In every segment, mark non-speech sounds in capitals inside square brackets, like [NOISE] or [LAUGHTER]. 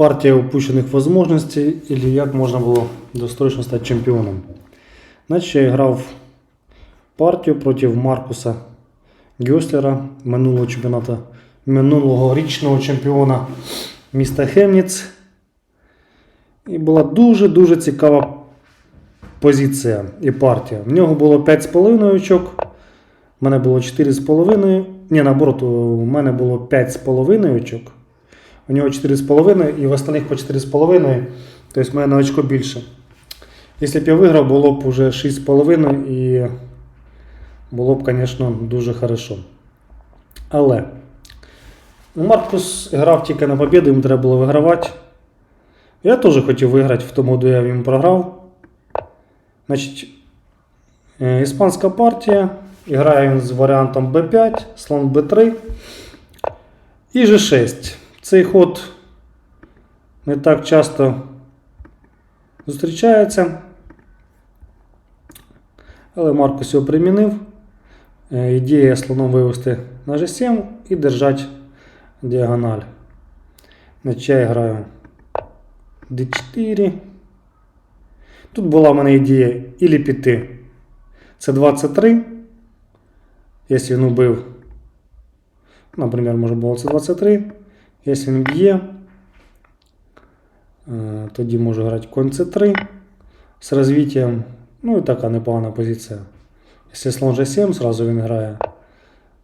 партия упущенных возможностей или як можна було досрочно стати чемпіоном. Значить, я грав партію проти Маркуса Гьослера, минулого чемпіоната, минулого річного чемпіона міста Хемніц. І була дуже-дуже цікава позиція і партія. В нього було 5,5 очок. У мене було 4,5. Ні, наоборот, у мене було 5,5 очок. У нього 4,5 і в остальних по 4,5. Тобто в мене на очко більше. Якщо б я виграв, було б уже 6,5 і було б, звісно, дуже хорошо. Але ну, Маркус грав тільки на побіду, йому треба було вигравати. Я теж хотів виграти, в тому я йому програв. Значить, е, іспанська партія. Грає він з варіантом B5, слон B3 і G6. Цей ход не так часто зустрічається. Але Маркус його примінив. Е, Ідея слоном вивести на G7 і держати діагональ. Значить, я граю D4. Тут була в мене ідея ілі піти. Це 23. Якщо він убив, наприклад, може було це 23. Якщо він б'є, е, тоді можу грати конь c3 з розвиттям. Ну і така непогана позиція. Якщо слон g7 сразу він грає,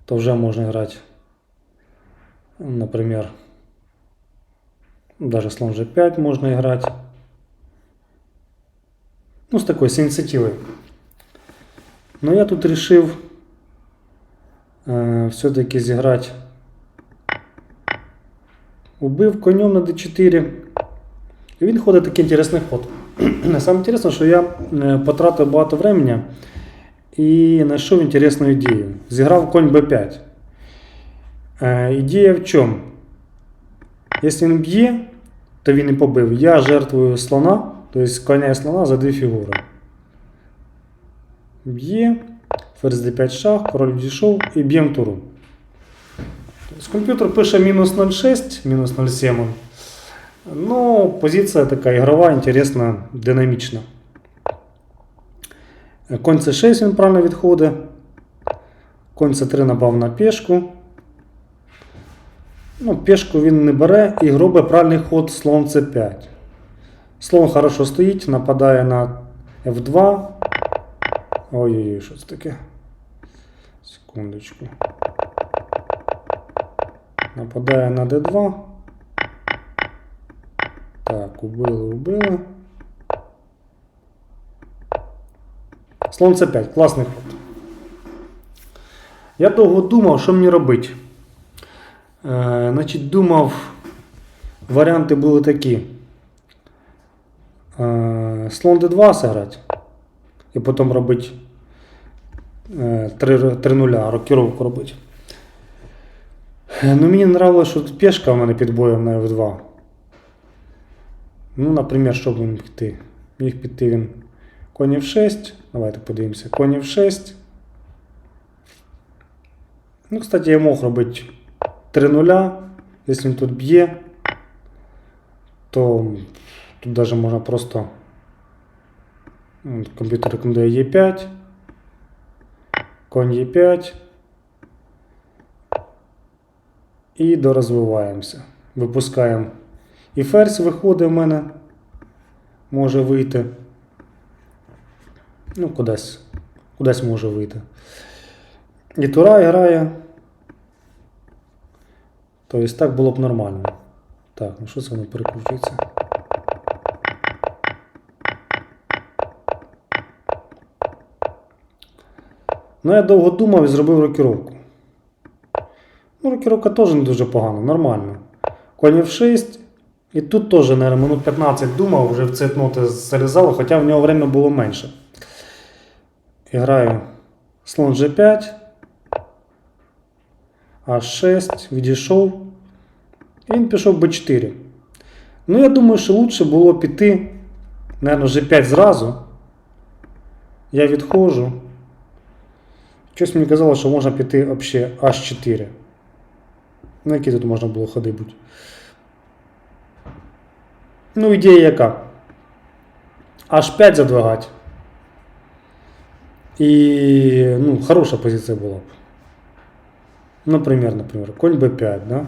то вже можна грати, наприклад, даже слон g5 можна грати. Ну, з такої з ініціативи. Но я тут решив э, все-таки зіграти. Убив конем на d4. І він ходить такий інтересний ход. [CLEARS THROAT] Саме інтересне, що я е, потратив багато времени і знайшов інтересну ідею. Зіграв конь b5. Е, ідея в чому? Якщо він б'є, то він і побив. Я жертвую слона, тобто коня і слона за дві фігури. Б'є, ферзь d5 шах, король дійшов і б'ємо туру. Тобто комп'ютер пише мінус 0,6, мінус 0,7. Ну, позиція така ігрова, інтересна, динамічна. Конь c6 він правильно відходить. Конь c3 напав на пішку. Ну, пішку він не бере і робить правильний ход слон c5. Слон хорошо стоїть, нападає на f2. Ой-ой-ой, що це таке? Секундочку. Нападає на d2. Так, убили, убили. Слон c5, класний ход. Я довго думав, що мені робити. Е, значить, думав, варіанти були такі. Е, слон d2 зіграти. І потім робити е, 3-0, рокіровку робити. Е, Ну, мені нравилось, що тут пішка в мене під боєм на f2. Ну, наприклад, що б він піти? Міг піти він конь f6. Давайте подивимося. Конь f6. Ну, кстати, я мог робити 3-0. Якщо він тут б'є, то тут даже можна просто. Комп'ютер рекомендує E5. Конь E5. І дорозвиваємося. Випускаємо. І ферзь виходить в мене. Може вийти. Ну, кудись. Кудись може вийти. І Тура грає. Тобто так було б нормально. Так, ну що це воно перекручується? Ну, я довго думав і зробив рокіровку. Ну, рокіровка теж не дуже погана, нормально. Конь F6. І тут теж, наверное, минут 15 думав, вже в ці ноти залізало, хоча в нього время було менше. Граю слон G5. А6, відійшов. І він пішов b4. Ну, я думаю, що лучше було піти, наверное, G5 зразу. Я відходжу. Щось мені казало, що можна піти взагалі H4. Ну, які тут можна було ходи бути. Ну, ідея яка? H5 задвигати. І ну, хороша позиція була б. Например, например, конь b5, да?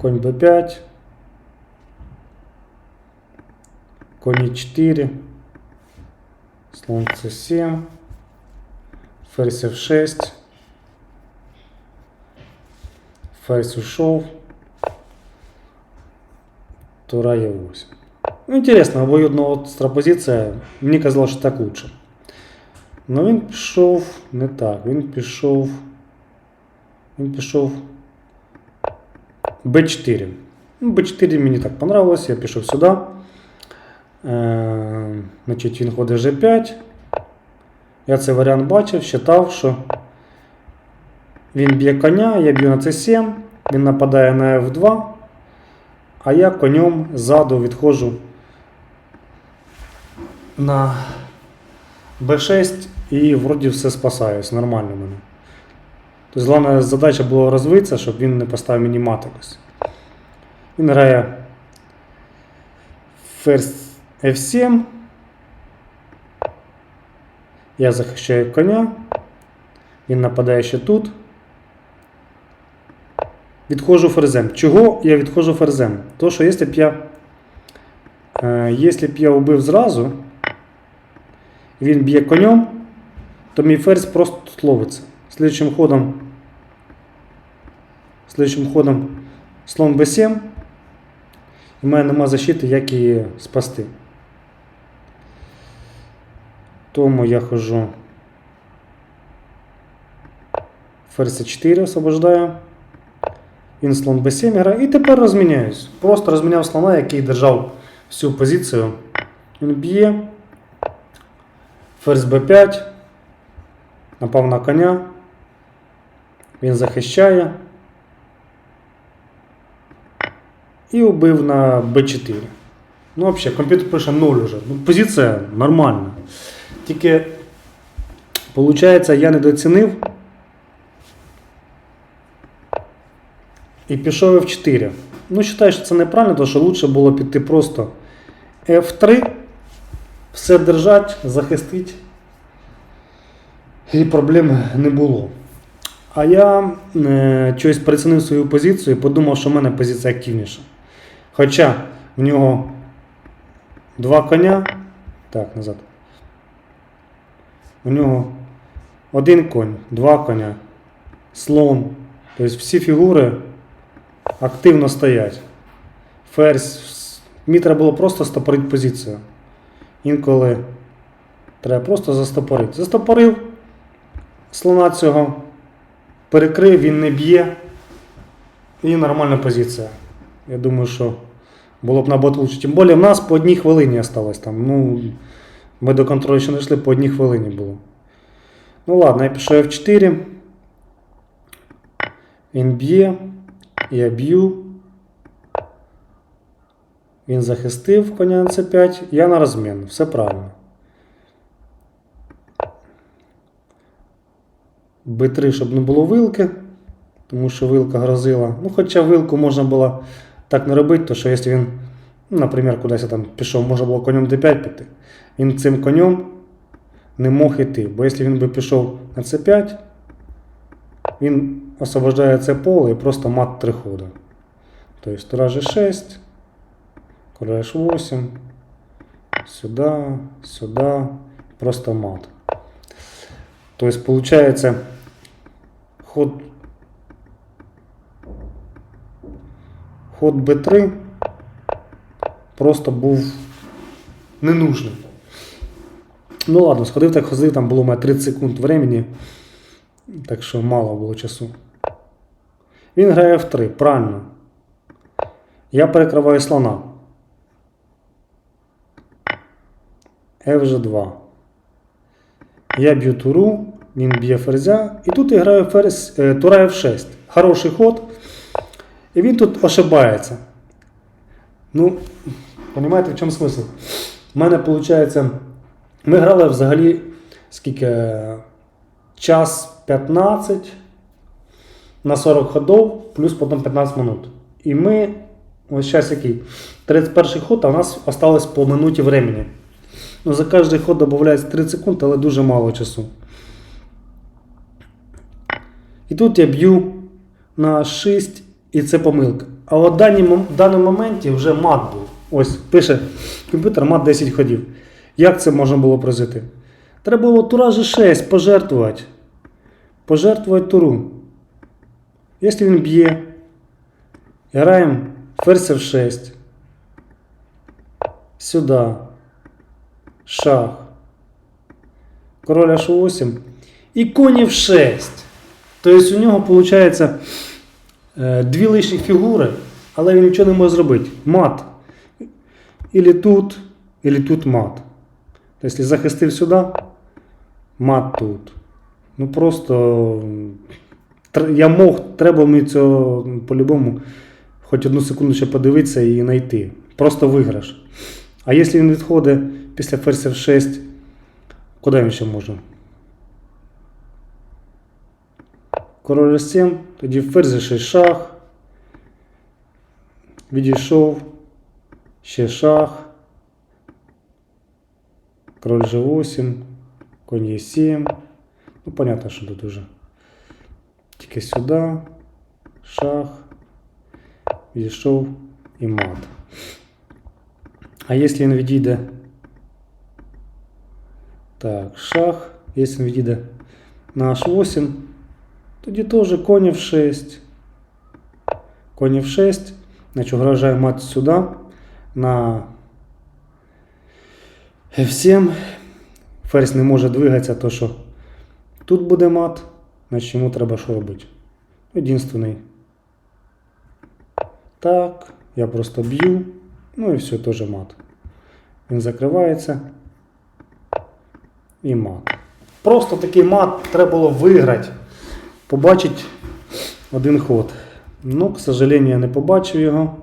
Конь b5. Конь e4. Слон c7. Ферзь f6. Ферзь ушов. Тура e8. Ну, интересно, обоюдна остра позиція. Мені казалось, що так лучше. Ну він пішов не так. Він пішов. Він пішов B4. Ну, B4 мені так понравилось, я пішов сюди. Е, значить, він ходить G5. Я цей варіант бачив, вважав, що він б'є коня, я б'ю на C7, він нападає на F2, а я конем ззаду відходжу на B6 і вроді все спасаюсь, нормально мене. Тобто, головна задача була розвитися, щоб він не поставив мені мат якось. Він грає ферзь F7. Я захищаю коня. Він нападає ще тут. Відходжу ферзем. Чого я відходжу ферзем? То, що якщо б я, е, якщо б я убив зразу, він б'є конем, то мій ферзь просто тут ловиться. Слідчим ходом, слідчим ходом слон b7. І в мене нема защити, як її спасти. Тому я хожу ферзь 4 освобождаю. Він слон b7 грає. І тепер розміняюсь. Просто розміняв слона, який держав всю позицію. Він б'є. Ферзь b5. Напав на коня. Він захищає. І убив на b4. Ну, взагалі, комп'ютер пише 0 уже. Ну, позиція нормальна. Тільки, виходить, я недооцінив. І пішов F4. Ну, вважаю, що це неправильно, тому що краще було піти просто F3, все держати, захистити. І проблем не було. А я е, щось перецінив свою позицію і подумав, що в мене позиція активніша. Хоча в нього два коня. Так, назад. У нього один конь, два коня, слон. Тобто всі фігури активно стоять. Ферзь. Мені треба було просто стопорити позицію. Інколи треба просто застопорити. Застопорив слона цього, перекрив, він не б'є. І нормальна позиція. Я думаю, що було б набагато лучше. Тим більше в нас по одній хвилині осталось там. Ну, ми до контролю ще не йшли, по одній хвилині було. Ну ладно, я пішов F4. Він б'є. Я б'ю. Він захистив коня на C5. Я на розмін. Все правильно. Б3, щоб не було вилки, тому що вилка грозила. Ну, хоча вилку можна було так не робити, то що якщо він, ну, наприклад, кудись там пішов, можна було конем d5 піти. Він цим конем не мог іти. Бо якщо він би пішов на c5, він освобождає це поле і просто мат три хода. Тобто тура g6, короля h8, сюди, сюди, просто мат. Тобто, получается, ход, ход b3 просто був ненужний. Ну ладно, сходив так ходив, там було мене 30 секунд времени, так що мало було часу. Він грає F3, правильно. Я перекриваю слона. FG2. Я б'ю туру, він б'є ферзя. І тут я граю ферзь, е, тура F6. Хороший ход. І він тут ошибається. Ну, розумієте, в чому смисл? У мене виходить, ми грали взагалі скільки час 15 на 40 ходов, плюс потім 15 минут. І ми ось зараз який? 31 ход, а у нас осталось по минуті времени. Ну, за кожний ход додається 30 секунд, але дуже мало часу. І тут я б'ю на 6, і це помилка. А от в в даному моменті вже мат був. Ось пише комп'ютер мат 10 ходів. Як це можна було прожити? Треба було тура G6 пожертвувати. Пожертвувати туру. Якщо він б'є, граємо ферзь F6. Сюди. Шах. Король H8. І коні в 6. Тобто у нього виходить е, дві лишні фігури, але він нічого не може зробити. Мат. Ілі тут, ілі тут мат. Якщо захистив сюди, мат тут. Ну просто я мог, треба мені цього по-любому хоч одну секунду ще подивитися і знайти. Просто виграш. А якщо він відходить після ферзь F6, куди він ще може? Король F7, тоді ферзь G6 шах. Відійшов. Ще шах. Король G8. Конь Е7. Ну, понятно, що тут уже. Тільки сюди. Шах. Відійшов і мат. А якщо він відійде. Так, шах. Якщо він відійде на H8, тоді теж конь F6. Конь F6. Значить, угрожає мат сюди. На F7. Ферзь не може двигатися, то що тут буде мат. Значить йому треба що робити? Єдинственний. Так, я просто б'ю. Ну і все, теж мат. Він закривається. І мат. Просто такий мат треба було виграти. Побачити один ход. Ну, к сожалению, я не побачив його.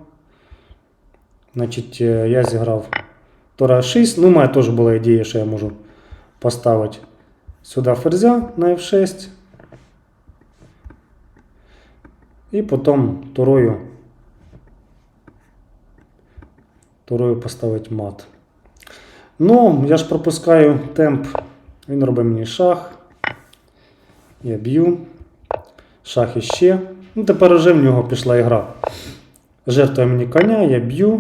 Значить, е, я зіграв Тора 6. Ну, у мене теж була ідея, що я можу поставити сюди ферзя на F6. І потім турою, турою поставити мат. Ну, я ж пропускаю темп. Він робить мені шах. Я б'ю. Шах іще. Ну, тепер вже в нього пішла ігра. Жертвує мені коня, я б'ю.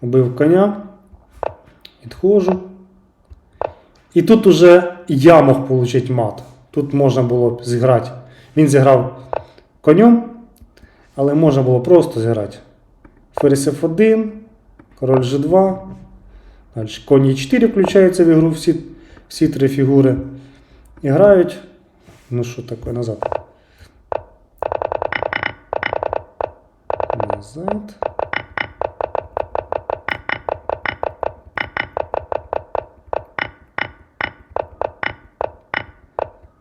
Убив коня. Відходжу. І тут уже я мог отримати мат. Тут можна було зіграти. Він зіграв конем, але можна було просто зіграти. Ферзь F1, король G2. Далі конь E4 включається в ігру всі, всі три фігури. І грають. Ну що таке назад? Назад.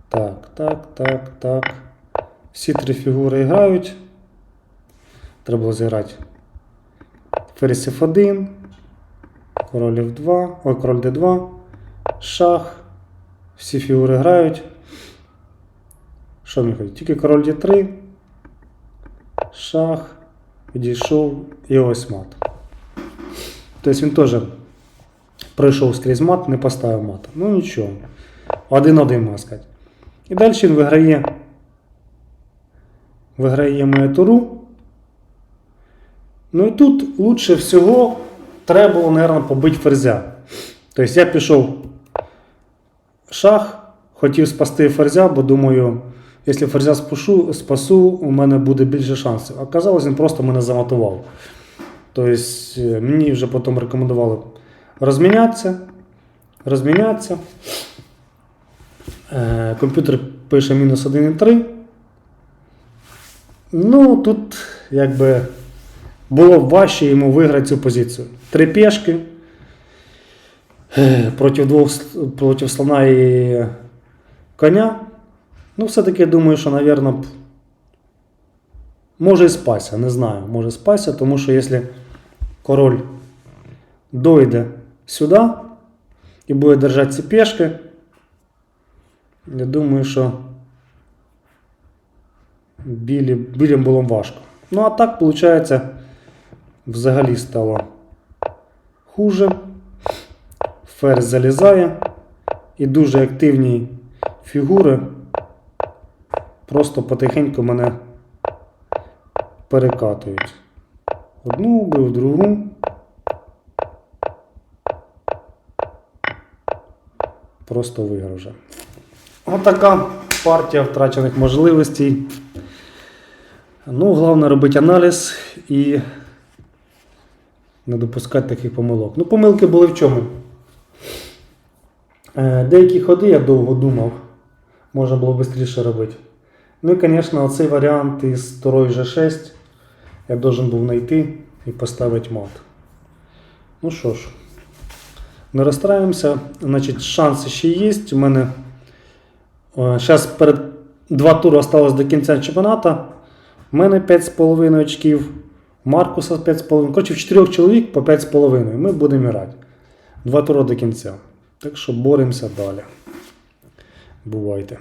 Так, так, так, так. Всі три фігури грають. Треба було зіграти. Ферзь F1, король F2, ой, король D2, шах. Всі фігури грають. Що мені ходить? Тільки король D3, шах, відійшов і ось мат. Тобто він теж пройшов скрізь мат, не поставив мат. Ну нічого. Один-один, можна сказати. І далі він виграє. Виграє мою туру. Ну і тут лучше всього треба було, мабуть, побити ферзя. Тобто я пішов шах, хотів спасти ферзя, бо думаю, якщо ферзя спашу, спасу, у мене буде більше шансів. Оказалось, він просто мене замотував. Тобто е, мені вже потім рекомендували розмінятися. Розмінятися. Е, Комп'ютер пише мінус 1,3. Ну, тут якби було важче йому виграти цю позицію. Три пішки е, проти двох проти слона і коня. Ну, все-таки думаю, що, б, може і спася, не знаю, може спася, тому що якщо король дойде сюди і буде держати ці пішки, я думаю, що білі, білім було важко. Ну, а так, виходить, взагалі стало хуже. Ферзь залізає. І дуже активні фігури просто потихеньку мене перекатують. Одну вбив, другу. Просто виграв вже. Отака партія втрачених можливостей. Ну, головне робити аналіз і не допускати таких помилок. Ну, помилки були в чому? Е, Деякі ходи я довго думав, можна було швидше робити. Ну і, звісно, цей варіант із второї G6 я должен був знайти і поставити мат. Ну що ж, не розстраюємося. Значить, шанси ще є. У мене зараз перед два тури осталось до кінця чемпіонату. У мене 5,5 очків, Маркуса 5,5. Коротше, в 4 чоловік по 5,5. Ми будемо грати. Два тура до кінця. Так що боремося далі. Бувайте.